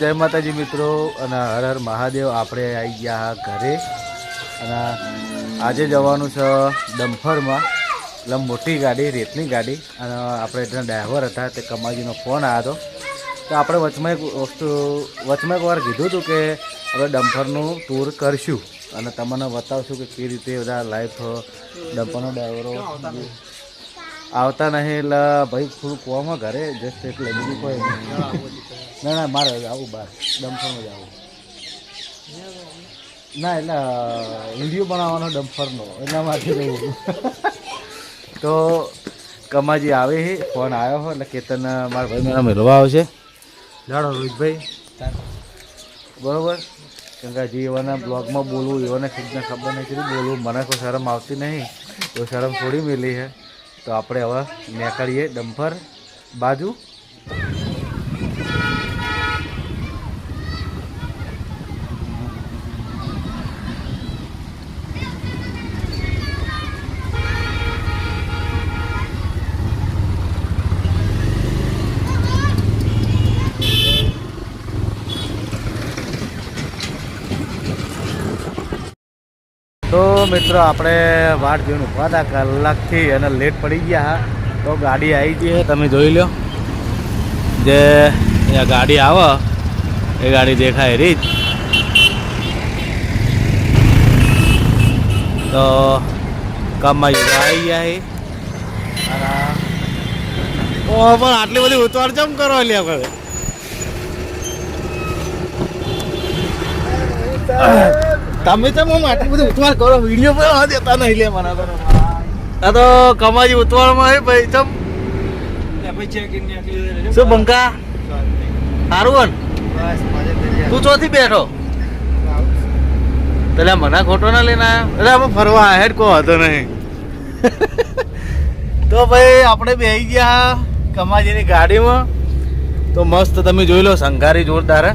જય માતાજી મિત્રો. અને હર હર મહાદેવ. આપણે આવી ગયા ઘરે. અને આજે જવાનું છે ડમ્ફરમાં. એટલે મોટી ગાડી, રેતની ગાડી. અને આપણે ત્યાં ડ્રાઈવર હતા તે કમાજીનો ફોન આવ્યો હતો. તો આપણે વચમાં એક વસ્તુ, વચમાં એક વાર કીધું હતું કે આપણે ડમ્ફરનું ટૂર કરશું. અને તમને બતાવશું કે કઈ રીતે બધા લાઈફ ડમ્ફરના ડ્રાઈવરો આવતા નહીં. એટલે ભાઈ, થોડું કોમ ઘરે. જસ્ટ એટલે બીજું કોઈ. ના ના મારે આવું બહાર ડમ્ફરમાં જ આવું. ના એટલે વીડિયો બનાવવાનો ડમ્ફરનો એટલા માટે રહેવું તો કમાજી આવે છે ફોન આવ્યો હો એટલે કેતન મારા ભાઈ મને મેળવા આવશે. જાણો રોહિતભાઈ. બરોબર? કેમ કે જે એવાના બ્લોગમાં બોલવું એવાને ખુદને ખબર નથી કે બોલવું મને કોઈ શરમ આવતી નહીં. તો શરમ થોડી મેલી છે તો આપણે હવે નીકળીએ ડમ્ફર બાજુ. મિત્રો, આપણે વાટ જોઈને ઊભા હતા, કલાકથી અને લેટ પડી ગયા હા. તો ગાડી આવી ગઈ તમે જોઈ લો. જે ગાડી આવે, એ ગાડી દેખાય જ. તો કામમાં આવી ગયા છે. ઓ પણ આટલી બધી ઉતવાડ ચમ કરો લે આપણે તમે તો હું આટલું બધું ઉતવાળ કરો વીડિયો પણ આ દેતા નહીં લે મને તો. આ તો કમાજી ઉતવાળમાં આવી ભાઈ તમ શું બંકા? સારું તું ચોથી બેઠો? પેલા મને ખોટો ના લઈને એટલે અરે અમે ફરવા હેડ વાંધો હતો નહીં. તો ભાઈ આપણે બેસી ગયા કમાજીની ગાડીમાં. તો મસ્ત તમે જોઈ લો સંઘારી જોરદાર હે.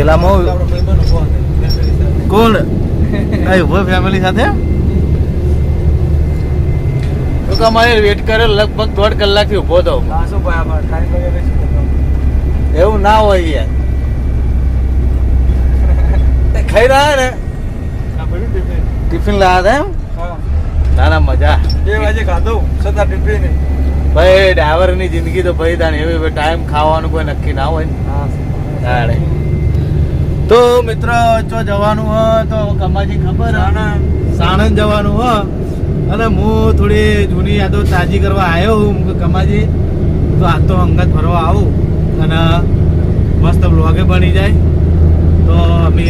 હા પેલામાં કોણ? કઈ ઊભો ફેમિલી સાથે? તો વેટ કર્યો લગભગ દોઢ કલાકથી ઊભો હતો એવું ના હોય યાર. ખાઈ રહ્યા ને? ટિફિન લાયા હતા એમ? ના ના મજા. ભાઈ ડ્રાઈવરની જિંદગી તો ભાઈ તાને એવી ટાઈમ ખાવાનું કોઈ નક્કી ના હોય ને. તારે તો મિત્ર જો જવાનું હોય તો કમાજી ખબર સાણંદ. જવાનું હોય. અને હું થોડી જૂની યાદો તાજી કરવા આવ્યો હું કમાજી. તો આ તો અંગત ફરવા આવું. અને મસ્ત બ્લોગે બની જાય. તો અમે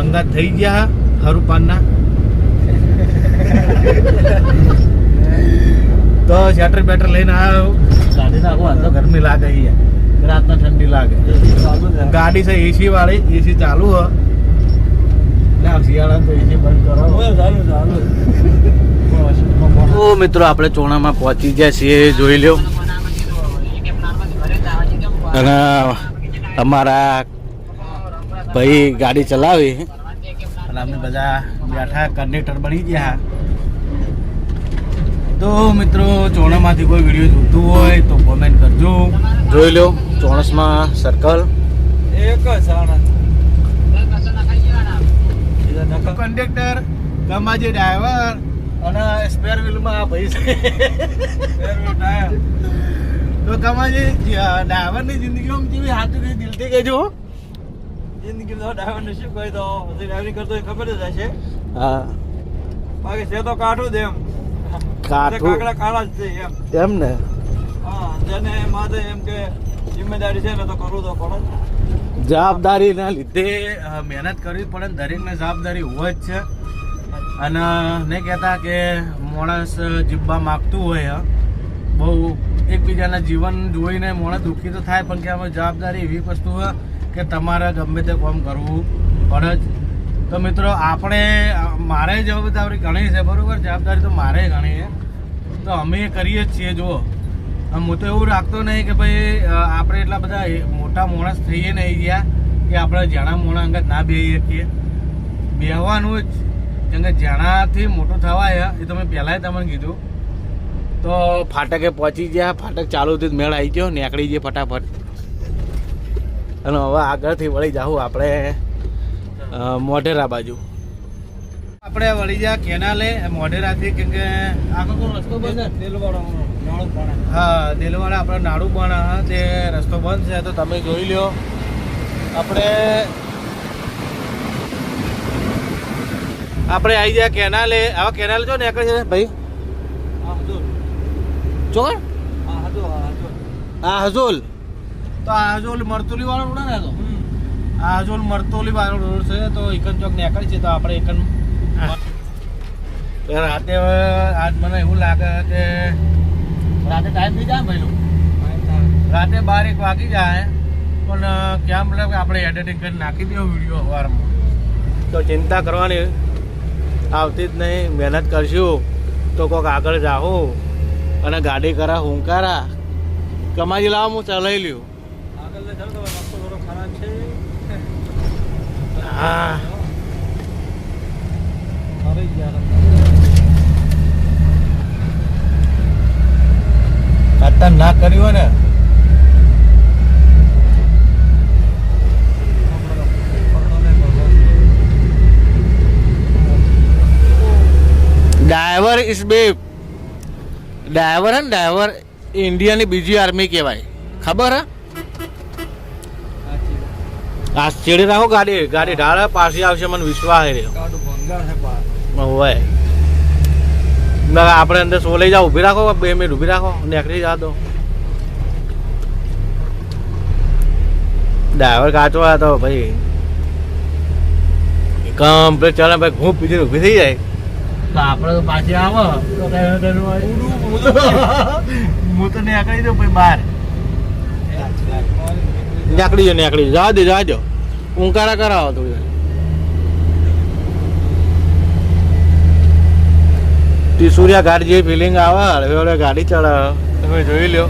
અંગત થઈ ગયા હરુપાનના. તો શેટર બેટર લઈને આવ્યો. ગાડી નાખો આ તો ગરમી લાગે અહીંયા રાતના ઠંડી લાગે. ગાડી છે એસી વાળી એસી ચાલુ હ. શિયાળા તો એસી બંધ કરો. મિત્રો આપણે ચોણામાં પહોંચી ગયા છીએ જોઈ લ્યો. અને અમારા ભાઈ ગાડી ચલાવી. અને અમે બધા બેઠા કન્ડક્ટર બની ગયા. તો મિત્રો ચોણામાંથી કોઈ વીડિયો જોતું હોય તો કોમેન્ટ કરજો. જોઈ લો ચોણસમાં સર્કલ કંડક્ટર કમાજી ડ્રાઈવર અને સ્પેર વ્હીલમાં આ ભાઈ છે. તો કમાજી ડ્રાઈવરની જિંદગીમાં જેવી હાથું કઈ દિલથી કહેજો હો. ખબર જ હશે. હા. બાકી છે તો કાઢું દે એમ. કાઠું. કાકડા કાળા જ છે એમ. એમ ને? હા જેને માથે એમ કે જિમ્મેદારી છે ને તો કરવું તો પડે. જવાબદારીના લીધે. મહેનત કરવી પડે ને દરેકને જવાબદારી હોય જ છે. અને નહીં કહેતા કે માણસ જીવવા માગતું હોય બહુ એકબીજાના જીવન જોઈને માણસ દુઃખી તો થાય પણ કે આમાં જવાબદારી એવી વસ્તુ હોય કે તમારે ગમે તે કામ કરવું પડે જ. તો મિત્રો, આપણે મારે જવાબદારી ઘણી છે, બરાબર? જવાબદારી તો મારે ઘણી છે. તો અમે કરીએ જ છીએ, જુઓ. હું તો એવું રાખતો નહીં કે ભાઈ આપણે એટલા બધા મોટા માણસ થઈએ નહીં ગયા કે આપણે જાણા મોણા અંગત ના બેહી શકીએ. બેહવાનું જ. કેમ કે જાણાથી મોટું થવાય, એ તો મેં પહેલાંય તમને કીધું. તો ફાટકે પહોંચી ગયા, ફાટક ચાલુ તો મેળ આવી ગયો, નીકળી ગયો ફટાફટ. અને હવે આગળથી વળી જાઉં આપણે મોઢેરા બાજુ. આપણે વળી જા કેનાલે મોઢેરાથી કેમ કે આખો કોઈ રસ્તો બંધ પાણા. હા દિલવાડા આપણે નાડું પણ તે રસ્તો બંધ છે તો તમે જોઈ લો આપણે આપણે આવી ગયા કેનાલે. આવા કેનાલ જો નીકળે છે ભાઈ. ચોર હા. હજોલ તો આ હજોલ મરતુલી વાળો રોડ ને તો. આ જો મરતોલી વાળો રોડ છે તો એકન ચોક નીકળી છે તો આપણે એકન રાતે હવે આજ મને એવું લાગે કે રાતે ટાઈમ થઈ જાય ભાઈ રાતે બાર એક વાગી જાય પણ ક્યાં મતલબ આપણે એડિટિંગ કરી નાખી દેવો વીડિયો વારમાં. તો ચિંતા કરવાની આવતી જ નહીં મહેનત કરશું તો કોઈક આગળ જાઓ અને ગાડી કરા હુંકારા. કમાજી લાવો હું ચલાવી લ્યું. આગળ લઈ ચાલો તો રસ્તો થોડો ખરાબ છે હા. હવે ના કર્યું હોય ને. ડ્રાઈવર ઇઝ બે. ડ્રાઈવર હે ને ડ્રાઈવર ઇન્ડિયાની બીજી આર્મી કહેવાય. ખબર હે? આ સીડી રાખો ગાડી ગાડી ઢાળે પાછી આવશે મને વિશ્વાસ હે છે હોય. ના આપણે અંદર સો લઈ જાઓ ઊભી રાખો બે મિનિટ ઊભી રાખો નીકળી જા દો ડ્રાઈવર કાચો હતો ભાઈ કમ્પ્લીટ ચાલે ભાઈ ઘૂપ પીધી ઊભી થઈ જાય. તો આપણે તો પાછી આવે. તો હું નીકળી દઉં ભાઈ બહાર. નીકળી જાય નીકળી. જા દે જાજો ઊંકારા કરાવો થોડી ટીસુરિયા ઘાટ જેવી ફિલિંગ આવે, હળવે હળવે ગાડી ચડાવે. તમે જોઈ લ્યો.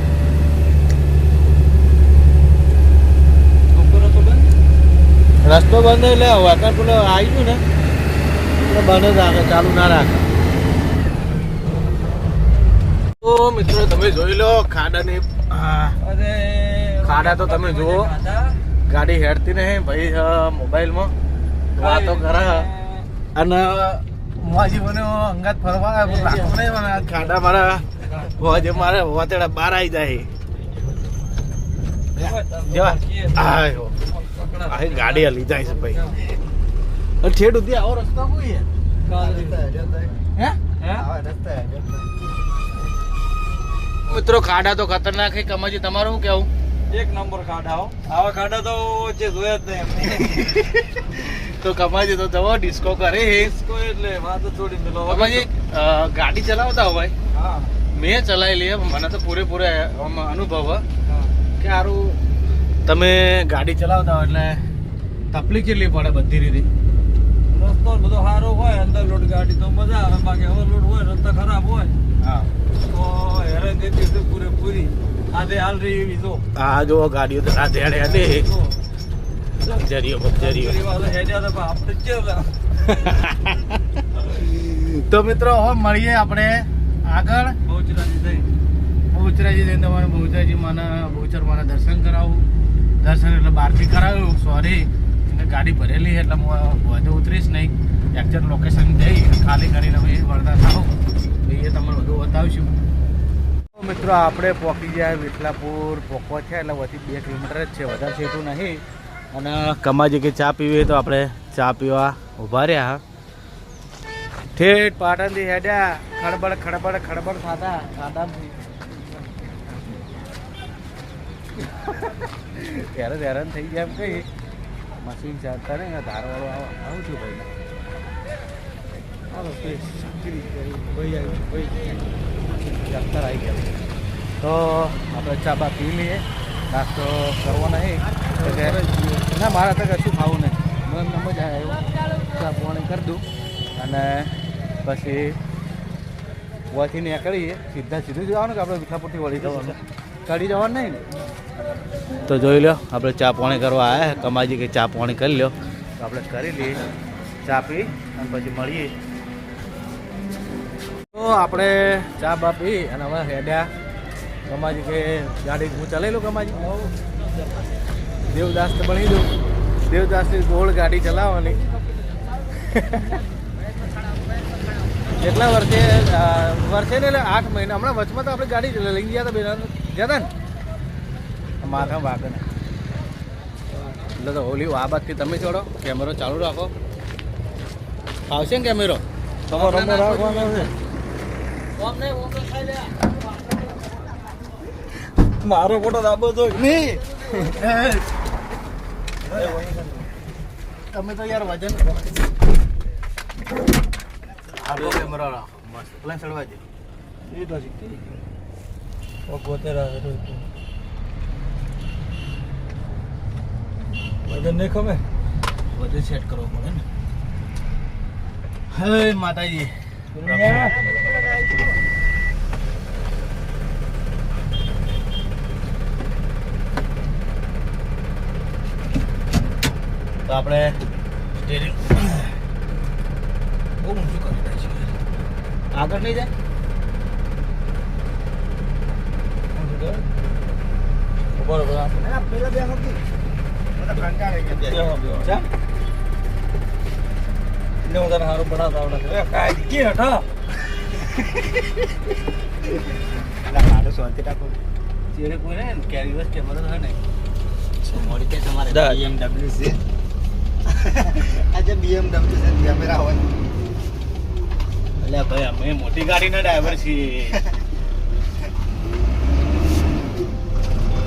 રસ્તો બંધ એટલે વાકણ પેલો આવી ગયું ને. એટલે બંધ જ રાખે ચાલુ ના રાખે. તો મિત્રો, તમે જોઈ લો, ખાડાની અરે ખાડા તો તમે જુઓ. ગાડી હેડતી નહીં ભાઈ મોબાઈલમાં વાતો કરે. અને મોજી મને અંગાત ફરવા રાખો નહીં મને ખાડા મારા. હોજે મારે હોતેડા બહાર આવી જાય. જેવા આયો આ ગાડી હલી જાય છે ભાઈ. ઠેઠ સુધી આવો રસ્તો કોઈ હે? મિત્રો ખાડા તો ખતરનાક છે. કમાજી તમારું શું કેવું એક નંબર ખાડા આવા ખાડા તો જે જોયા જ નહીં તો કમાજી તો જવો ડિસ્કો કરે ડિસ્કો એટલે વાત છોડી મેલો. કમાજી ગાડી ચલાવતા હોય હા. મેં ચલાવી લઈએ મને તો પૂરેપૂરે અનુભવ. કે સારું તમે ગાડી ચલાવતા હોય એટલે તકલીફ કેટલી પડે બધી રીતે? રસ્તો બધો સારો હોય અંદર લોડ ગાડી તો મજા આવે. બાકી ઓવરલોડ હોય રસ્તા ખરાબ હોય. હા. તો હેરાન દેતી તો પૂરેપૂરી. આજે હાલ રહી એવી તો. આ જો ગાડીઓ તો હેડે હેડે તો લક્ઝરીઓ બક્ઝરીઓ. મિત્રો હવે મળીએ આપણે આગળ. બહુચરાજી થઈ બહુચરાજી જઈને તમારે બહુચરાજી માના બહુચર માના દર્શન કરાવું. દર્શન એટલે બહારથી કરાવ્યું. સોરી એટલે ગાડી ભરેલી એટલે હું વધુ ઉતરીશ નહીં. એક્ઝેક્ટ લોકેશન જઈ ખાલી કરીને વળતા થાવ. તો એ તમને બધું બતાવશું. મિત્રો, આપણે પહોંચી ગયા વિઠલાપુર પોકવા છે એટલે વધી બે કિલોમીટર જ છે, વધારે છેટું નહીં. અને કમાજી કે ચા પીવી તો આપણે ચા પીવા ઊભા રહ્યા. ઠેઠ પાટણથી હેડ્યા. ખડબડ ખડબડ ખડબડ ખાતા ખાડામાંથી ત્યારે હેરાન થઈ ગયા એમ કઈ મશીન ચાલતા ને, ધારવાળો આવું. છું ભાઈ. ભાઈ આવ્યું ભાઈ. ડૉક્ટર આવી ગયા. તો આપણે ચા બા પી લઈએ. નાસ્તો કરવો નહીં ના, મારા તો કશું ખાવું નહીં. મને મજા આવ્યો. ચા પાણી કરી દઉં. અને પછી વોથી નીકળીએ. સીધા સીધું જવાનું કે આપણે વિઠાપુરથી વળી જવાનું? ચડી જવાનું નહીં તો જોઈ લો આપણે ચા પાણી કરવા આવ્યા. કમાજી કે ચા પાણી કરી લ્યો. તો આપણે કરી લઈએ. ચા પી અને પછી મળીએ. આપણે ચા બા પી અને હવે હેડ્યા કમાજી કે ગાડી હું ચલાવી લઉં કમાજી દેવદાસ તો ભણી દઉં. દેવદાસની ગોળ ગાડી ચલાવવાની. કેટલા વર્ષે વર્ષે ને એટલે આઠ મહિના. હમણાં વચમાં તો આપણે ગાડી લઈ ગયા હતા બેના. ગયા હતા ને? માથા વાગે ને. એટલે તો હોલી આ બાદથી તમે ચડો કેમેરો ચાલુ રાખો. આવશે ને કેમેરો તમારો રાખવાનો છે. મારો ફોટો દાબો તો નહીં. તમે તો યાર વજન આગળ કેમેરા રાખો મસ્ત. પેલા ચડવા દે. એ તો શીખી ઓ પોતે રાખે વજન નહીં ખમે? વજન સેટ કરવો પડે ને. હે માતાજી. તો આપણે સ્ટેરિંગ બહુ ઊંચું કરી દે છે. આગળ નહીં જાય. બરોબર પેલા બે હું તને સારું બનાવતા આવડે છે. એ કાંઈ કી હટા ચેડે કોઈ ને કેરી વર્ષ કેમેરો તો હે ને? મોડી કે તમારે. BMW છે. આજે BMW છે કેમેરા હોય. એટલે ભાઈ અમે મોટી ગાડીના ડ્રાઈવર છીએ.